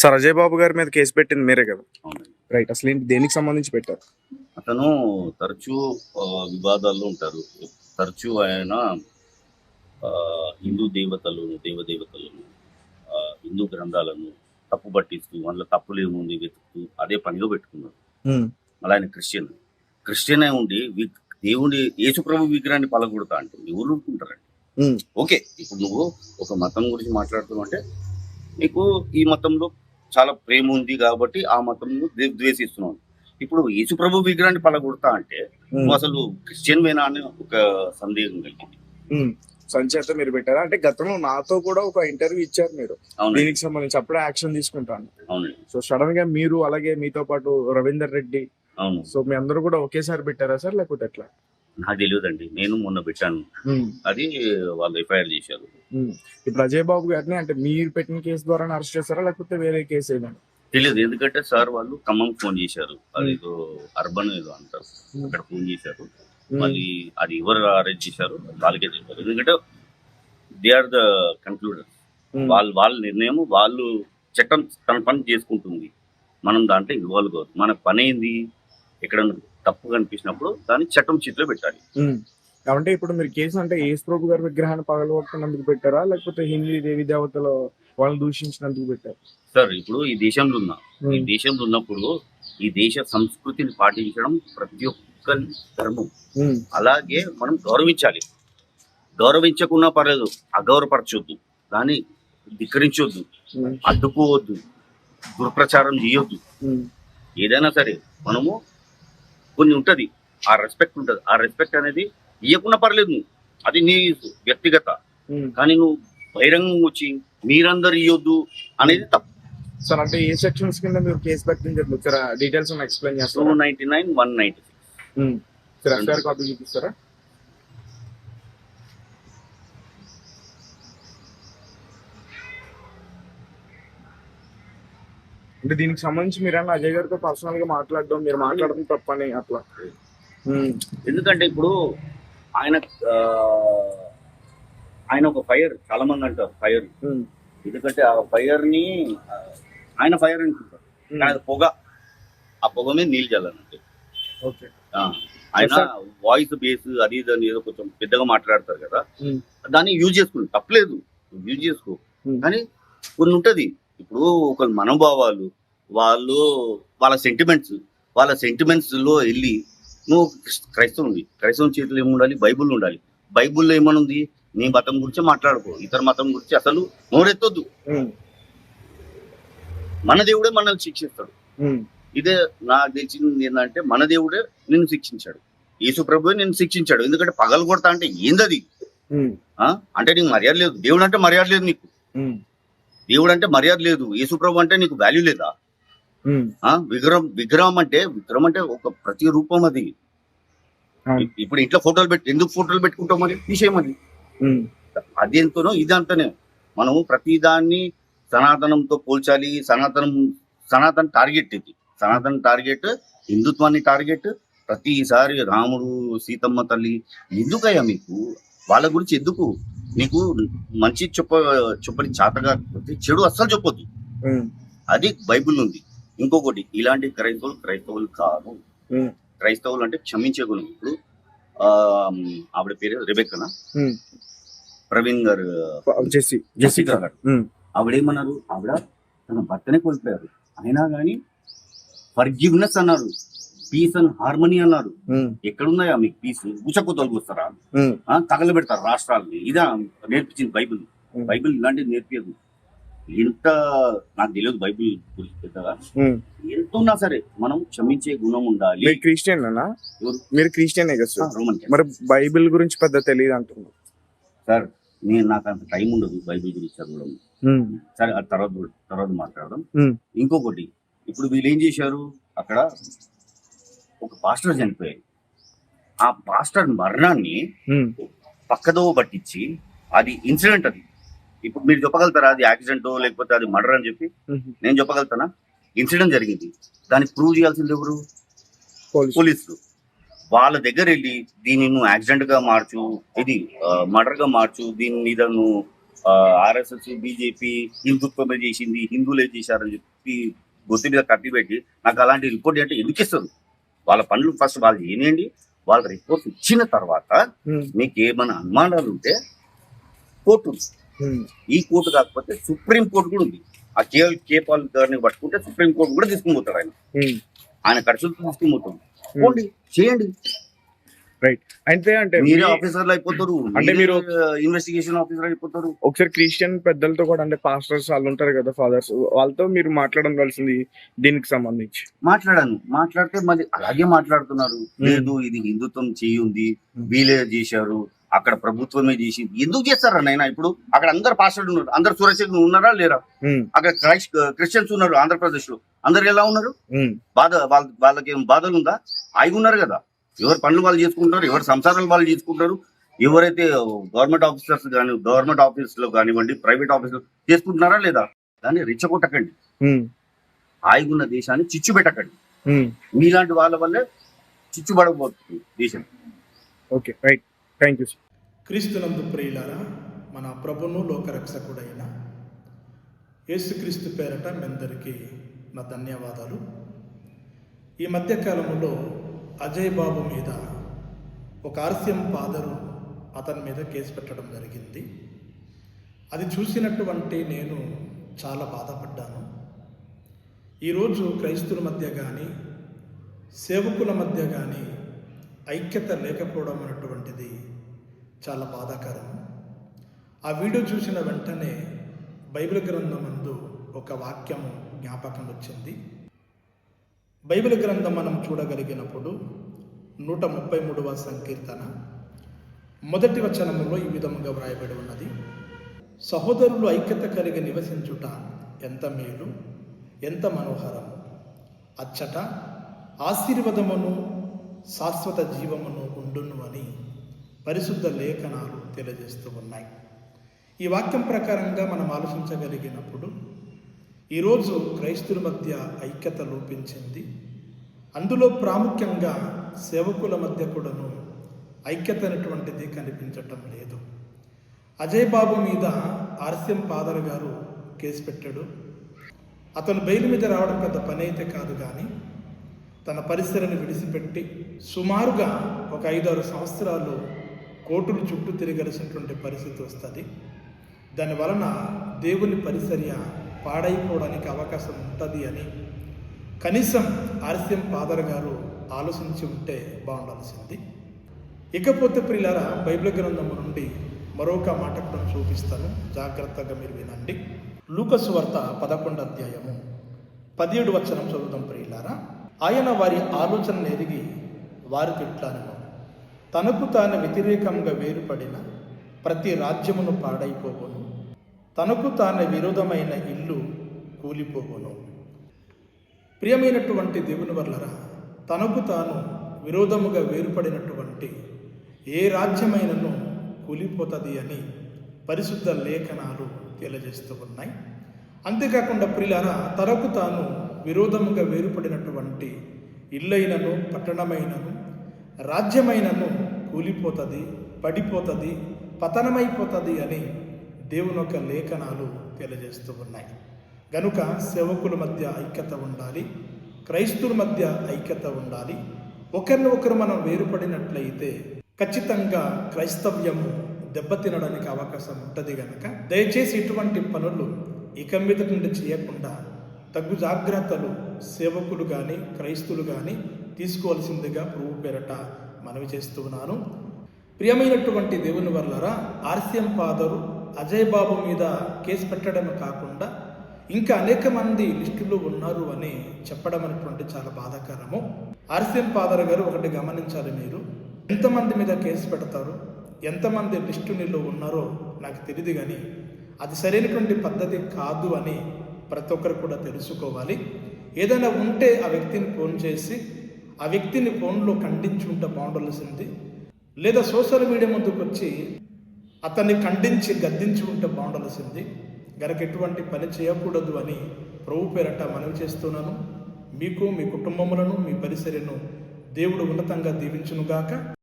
Sir Ajay బాబు గారి మీద case పెట్టింది మీరే కదా. అవునండి. రైట్ అసలు ఏంటి? దేనికి సంబంధించి పెట్టారు? అతను తరచూ వివాదాల్లో ఉంటారు. తరచూ ఆయన హిందూ దేవతలు దేవదేవతలను హిందూ గ్రంథాలను తప్పు పట్టిస్తూ అందులో తప్పులు ఏముంది వెతుకుతూ అదే పనిగా పెట్టుకున్నారు. మళ్ళీ ఆయన క్రిస్టియన్. క్రిస్టియన్ అయి ఉండి దేవుడి యేసుప్రభు విగ్రహాన్ని పలగొడతా అంటే ఎవరు ఊరుకుంటారండి Hmm. ఓకే ఇప్పుడు నువ్వు ఒక మతం గురించి మాట్లాడుతున్నావు అంటే నీకు ఈ మతంలో చాలా ప్రేమ ఉంది కాబట్టి ఆ మతం ద్వేషిస్తున్నావు ఇప్పుడు యేసుప్రభు విగ్రహాన్ని పలగొడతా అంటే నువ్వు అసలు క్రిస్టియన్ వేనా అని ఒక సందేహం కలిగింది. సంచేత మీరు పెట్టారా? అంటే గతంలో నాతో కూడా ఒక ఇంటర్వ్యూ ఇచ్చారు మీరు. దీనికి సంబంధించి అప్పుడే యాక్షన్ తీసుకుంటాను. సో సడన్గా మీరు అలాగే మీతో పాటు రవీందర్ రెడ్డి అవును. సో మీ అందరూ కూడా ఒకేసారి పెట్టారా సార్? లేకపోతే ఎట్లా? నాకు తెలియదండి. నేను మొన్న పెట్టాను. అది వాళ్ళు ఎఫ్ఐఆర్ చేశారు. ఇప్పుడు అజయ్ బాబు గారిని అంటే మీరు పెట్టిన కేసు ద్వారా అరెస్ట్ చేస్తారా లేకపోతే వేరే కేసు తెలియదు ఎందుకంటే సార్ వాళ్ళు ఖమ్మం ఫోన్ చేశారు. అది అర్బన్ ఏదో అంటారు. అక్కడ ఫోన్ చేశారు. మళ్ళీ అది ఎవరు అరేంజ్ చేశారు? వాళ్ళకే చెప్పారు ఎందుకంటే దే ఆర్ ద కన్క్లూడర్ వాళ్ళు వాళ్ళ నిర్ణయం వాళ్ళు చట్టం తన పని చేసుకుంటుంది. మనం దాంట్లో ఇన్వాల్వ్ కావద్దు. మన పని ఏంది? ఎక్కడ తప్పు కనిపించినప్పుడు దాన్ని చట్టం చేతిలో పెట్టాలి. అంటే ఇప్పుడు మీరు కేసు అంటే యేసు ప్రభు గారి విగ్రహాన్ని పగలగొట్టినందుకు పెట్టారా? లేకపోతే హిందీ దేవి దేవతలు వాళ్ళని దూషించినందుకు పెట్టారు? సార్ ఇప్పుడు ఈ దేశంలో ఉన్నా ఈ దేశంలో ఉన్నప్పుడు ఈ దేశ సంస్కృతిని పాటించడం ప్రతి ఒక్కరి ధర్మం. అలాగే మనం గౌరవించాలి. గౌరవించకున్నా పర్లేదు అగౌరవపరచొద్దు. దాన్ని ధిక్కరించొద్దు అడ్డుకోవద్దు దుర్ప్రచారం చేయొద్దు. ఏదైనా సరే మనము కొన్ని ఉంటది. ఆ రెస్పెక్ట్ ఉంటది. ఆ రెస్పెక్ట్ అనేది ఇవ్వకున్నా పర్లేదు నువ్వు. అది నీ వ్యక్తిగత. కానీ నువ్వు బహిరంగం వచ్చి మీరందరు ఇవ్వద్దు అనేది తప్పు. సార్ అంటే ఏ సెక్షన్స్ కింద మీరు కేసు పెట్టింది చెప్తారా డీటెయిల్స్ ఎక్స్ప్లెయిన్ టూ చేస్తారా? Ninety nine one ninety sir FIR copy చూపిస్తారా? అంటే దీనికి సంబంధించి మీరన్నా అజయ్ గారితో పర్సనల్గా మాట్లాడడం మీరు మాట్లాడడం తప్పని అట్లా. ఉమ్, ఎందుకంటే ఇప్పుడు ఆయన ఆయన ఒక ఫైర్ చాలా మంది అంటారు ఫైర్ ఉమ్, ఎందుకంటే ఆ ఫైర్ని ఆయన ఫైర్ అనుకుంటారు. కానీ అది పొగ. ఆ పొగ మీద నీళ్ళు చల్లాలంటే. ఆయన. వాయిస్ బేస్ అది ఇది అని ఏదో కొంచెం పెద్దగా మాట్లాడతారు కదా. దాన్ని యూజ్ చేసుకుని తప్పలేదు. యూజ్ చేసుకో. కానీ కొన్ని ఉంటది. ఇప్పుడు ఒక మనోభావాలు వాళ్ళు వాళ్ళ సెంటిమెంట్స్ వాళ్ళ సెంటిమెంట్స్లో వెళ్ళి నువ్వు క్రైస్తవుని క్రైస్తవం చేతిలో ఏమి ఉండాలి బైబుల్ ఉండాలి. బైబుల్లో ఏమనుంది? నీ మతం గురించి మాట్లాడుకో. ఇతర మతం గురించి అసలు నోరెత్తొద్దు. మన దేవుడే మనల్ని శిక్షిస్తాడు. ఇదే నాకు తెలిసింది ఏంటంటే మన దేవుడే నిన్ను శిక్షించాడు. యేసు ప్రభువే నిన్ను శిక్షించాడు. ఎందుకంటే పగలు కొడతా అంటే ఏందది? అంటే నీకు మర్యాద లేదు. దేవుడు అంటే మర్యాద లేదు నీకు. దేవుడు అంటే మర్యాద లేదు. యేసు ప్రభు అంటే నీకు వాల్యూ లేదా? విగ్రహం విగ్రహం అంటే విగ్రహం అంటే ఒక ప్రతి రూపం అది. ఇప్పుడు ఇంట్లో ఫోటోలు పెట్టి ఎందుకు ఫోటోలు పెట్టుకుంటాం మరి? తీసేయమని అది. ఎంతనో ఇది అంతనే. మనము ప్రతి దాన్ని సనాతనంతో పోల్చాలి. సనాతనం సనాతన టార్గెట్ ఇది. సనాతన టార్గెట్ హిందుత్వాన్ని టార్గెట్ ప్రతిసారి రాముడు సీతమ్మ తల్లి ఎందుకయ్యా మీకు? వాళ్ళ గురించి ఎందుకు? నీకు మంచి చెప్ప చెప్పని చేతగా చెడు అస్సలు చెప్పొద్దు. అది బైబిల్ ఉంది. ఇంకొకటి ఇలాంటి క్రైస్తవులు క్రైస్తవులు కాదు. క్రైస్తవులు అంటే క్షమించే గుణం ఇప్పుడు ఆ, ఆవిడ పేరు రెబెక్కన. ప్రవీణ్ గారు జెస్సీ జెసికా గారు. ఆవిడేమన్నారు? ఆవిడ తన భర్తనే కోల్పోయారు. అయినా కానీ ఫర్గివ్నెస్ అన్నారు. పీస్ అండ్ హార్మనీ అన్నారు. ఎక్కడున్నాయా మీకు పీస్? ఉచకు తొలగిస్తారా? తగలబెడతారు రాష్ట్రాలని? ఇదా నేర్పించింది బైబిల్. బైబిల్ ఇలాంటిది నేర్పించదు ఎంత నాకు తెలియదు బైబిల్ గురించి పెద్దగా. ఎంత ఉన్నా సరే మనం క్షమించే గుణం ఉండాలి. మీరు క్రిస్టియన్? మీరు క్రిస్టియనే మరి బైబిల్ గురించి పెద్ద తెలియదు అంటున్నారు. సార్ నేను నాకు అంత టైం ఉండదు బైబిల్ గురించి చదవడం. సరే ఆ తర్వాత తర్వాత మాట్లాడదాం. ఉమ్, ఇంకొకటి ఇప్పుడు వీళ్ళు ఏం చేశారు? అక్కడ ఒక పాస్టర్ చనిపోయారు ఆ పాస్టర్ మరణాన్ని పక్కదో పట్టించి అది ఇన్సిడెంట్ అది. ఇప్పుడు మీరు చెప్పగలుగుతారా అది యాక్సిడెంట్ లేకపోతే అది మర్డర్ అని చెప్పి. నేను చెప్పగలుగుతానా? ఇన్సిడెంట్ జరిగింది. దాన్ని ప్రూవ్ చేయాల్సింది ఎవరు? పోలీసు. పోలీసులు. వాళ్ళ దగ్గర వెళ్ళి దీన్ని నువ్వు యాక్సిడెంట్గా మార్చు ఇది మర్డర్గా మార్చు దీని మీద నువ్వు ఆర్ఎస్ఎస్ బీజేపీ హిందుత్వమే చేసింది హిందువులే చేశారని చెప్పి గొత్తి మీద కట్టి పెట్టి నాకు అలాంటి రిపోర్ట్ అంటే ఎందుకు ఇస్తారు? వాళ్ళ పనులు ఫస్ట్ వాళ్ళు చేయండి వాళ్ళ రిపోర్ట్ ఇచ్చిన తర్వాత మీకు ఏమైనా అనుమానాలు ఉంటే కోర్టు ఈ కోర్టు కాకపోతే సుప్రీం కోర్టు కూడా ఉంది. ఆ కే కేపాల్ గారిని పట్టుకుంటే సుప్రీం కోర్టు కూడా తీసుకుని పోతారు ఆయన. ఆయన ఖర్చులు తీసుకుని పోతుంది పోండి చేయండి. రైట్ అయితే అంటే మీరే ఆఫీసర్లు అయిపోతారు అంటే మీరు- ఇన్వెస్టిగేషన్ ఆఫీసర్ అయిపోతారు. ఒకసారి క్రిస్టియన్ పెద్దలతో కూడా అంటే పాస్టర్స్ వాళ్ళు ఉంటారు కదా ఫాదర్స్ వాళ్ళతో మీరు మాట్లాడడం కలిసింది దీనికి సంబంధించి. మాట్లాడాను. మాట్లాడితే మళ్ళీ అలాగే మాట్లాడుతున్నారు. లేదు ఇది హిందుత్వం చేయి ఉంది వీలే చేశారు అక్కడ ప్రభుత్వమే చేసింది ఎందుకు చేస్తారా నాయన ఇప్పుడు? అక్కడ అందరు పాస్టర్లు ఉన్నారు. అందరు సురక్షకులు ఉన్నారా లేరా? ఉమ్, అక్కడ క్రైస్ట్ క్రిస్టియన్స్ ఉన్నారు ఆంధ్రప్రదేశ్లో అందరు ఎలా ఉన్నారు? బాధ వాళ్ళ వాళ్ళకి ఏం బాధలు ఉందా ఆగి ఉన్నారు కదా. ఎవరు పనులు వాళ్ళు చేసుకుంటారు ఎవరు సంసారాలు వాళ్ళు చేసుకుంటారు ఎవరైతే గవర్నమెంట్ ఆఫీసర్స్ కానీ గవర్నమెంట్ ఆఫీస్లో కానివ్వండి ప్రైవేట్ ఆఫీస్లో చేసుకుంటున్నారా లేదా? దాన్ని రెచ్చగొట్టకండి. ఉన్న దేశాన్ని చిచ్చు పెట్టకండి. మీలాంటి వాళ్ళ వల్లే చిచ్చుబడబోతుంది దేశం. Okay right. థ్యాంక్ యూ క్రీస్తునందు ప్రియులారా మన ప్రభును లోకరక్షకుడైన యేసుక్రీస్తు పేరట మీ అందరికీ నా ధన్యవాదాలు. ఈ మధ్యకాలంలో అజయ్ బాబు మీద ఒక ఆర్స్యం ఫాదరు అతని మీద కేసు పెట్టడం జరిగింది. అది చూసినటువంటి నేను చాలా బాధపడ్డాను. ఈరోజు క్రైస్తుల మధ్య కానీ సేవకుల మధ్య కానీ ఐక్యత లేకపోవడం అనేటువంటిది చాలా బాధాకరం. ఆ వీడియో చూసిన వెంటనే బైబిల్ గ్రంథమందు ఒక వాక్యము జ్ఞాపకం వచ్చింది. బైబిల్ గ్రంథం మనం చూడగలిగినప్పుడు నూట ముప్పై మూడవ సంకీర్తన మొదటి వచనములో ఈ విధముగా వ్రాయబడి ఉన్నది. సహోదరులు ఐక్యత కలిగి నివసించుట ఎంత మేలు ఎంత మనోహరము అచ్చట ఆశీర్వాదమును శాశ్వత జీవమును ఉండును అని పరిశుద్ధ లేఖనాలు తెలియజేస్తూ ఉన్నాయి. ఈ వాక్యం ప్రకారంగా మనం ఆలోచించగలిగినప్పుడు ఈరోజు క్రైస్తుల మధ్య ఐక్యత లోపించింది. అందులో ప్రాముఖ్యంగా సేవకుల మధ్య కూడాను ఐక్యత అనేటువంటిది కనిపించటం లేదు. అజయ్ బాబు మీద ఆర్సిఎం ఫాదర్ గారు కేసు పెట్టాడు. అతను బెయిల్ మీద రావడం పెద్ద పని అయితే కాదు కానీ తన పరిసరను విడిచిపెట్టి సుమారుగా ఒక ఐదారు సంవత్సరాలు కోర్టులు చుట్టూ తిరగలసినటువంటి పరిస్థితి వస్తుంది. దాని వలన దేవుని పరిసర్య పాడైపోవడానికి అవకాశం ఉంటుంది అని. కనీసం ఆర్సిఎం ఫాదర్ గారు ఆలోచించి ఉంటే బాగుండాల్సింది. ఇకపోతే ప్రిల్లారా బైబిల్ గ్రంథము నుండి మరొక మాట కూడా చూపిస్తాను. జాగ్రత్తగా మీరు వినండి. లూకసు వార్త పదకొండు అధ్యాయము. పదిహేడు వచనం చదువుతాం ప్రియులారా ఆయన వారి ఆలోచన ఎరిగి వారి ఇట్లాను తనకు తాను వ్యతిరేకంగా వేరుపడిన ప్రతి రాజ్యమును పాడైపోవును. తనకు తాను విరోధమైన ఇల్లు కూలిపోవును. ప్రియమైనటువంటి దేవుని వల్లరా తనకు తాను విరోధముగా వేరుపడినటువంటి ఏ రాజ్యమైనను కూలిపోతుంది అని పరిశుద్ధ లేఖనాలు తెలియజేస్తూ ఉన్నాయి. అంతేకాకుండా ప్రియులారా తనకు తాను విరోధముగా వేరుపడినటువంటి ఇల్లైనను పట్టణమైనను రాజ్యమైనను కూలిపోతుంది పడిపోతుంది పతనమైపోతుంది అని దేవుని యొక్క లేఖనాలు తెలియజేస్తూ ఉన్నాయి. గనుక సేవకుల మధ్య ఐక్యత ఉండాలి. క్రైస్తువుల మధ్య ఐక్యత ఉండాలి. ఒకరిని ఒకరు మనం వేరుపడినట్లయితే ఖచ్చితంగా క్రైస్తవ్యము దెబ్బతినడానికి అవకాశం ఉంటుంది కనుక దయచేసి ఇటువంటి పనులు ఇక మీద నుండి చేయకుండా తగు జాగ్రత్తలు సేవకులు కానీ క్రైస్తులు కానీ తీసుకోవాల్సిందిగా ప్రభు పేరట మనవి చేస్తున్నాను ప్రియమైనటువంటి దేవుని వల్లరా ఆర్సీఎం ఫాదరు అజయ్ బాబు మీద కేసు పెట్టడమే కాకుండా ఇంకా అనేక మంది లిస్టులో ఉన్నారు అని చెప్పడం అనేటువంటి చాలా బాధాకరము. ఆర్సీఎం ఫాదర్ గారు ఒకటి గమనించాలి మీరు. ఎంతమంది మీద కేసు పెడతారు? ఎంతమంది లిస్టునిలో ఉన్నారో నాకు తెలియదు కానీ అది సరైనటువంటి పద్ధతి కాదు అని ప్రతి ఒక్కరు కూడా తెలుసుకోవాలి. ఏదైనా ఉంటే ఆ వ్యక్తిని ఫోన్ చేసి ఆ వ్యక్తిని ఫోన్లో ఖండించి బాగుండాల్సింది. లేదా సోషల్ మీడియా ముందుకు వచ్చి అతన్ని ఖండించి గద్దించి ఉంటే బాగుండాల్సింది. గనక ఎటువంటి పని చేయకూడదు అని ప్రభు పేరట మనవి చేస్తున్నాను. మీకు మీ కుటుంబములను మీ పరిసరను దేవుడు ఉన్నతంగా దీవించునుగాక.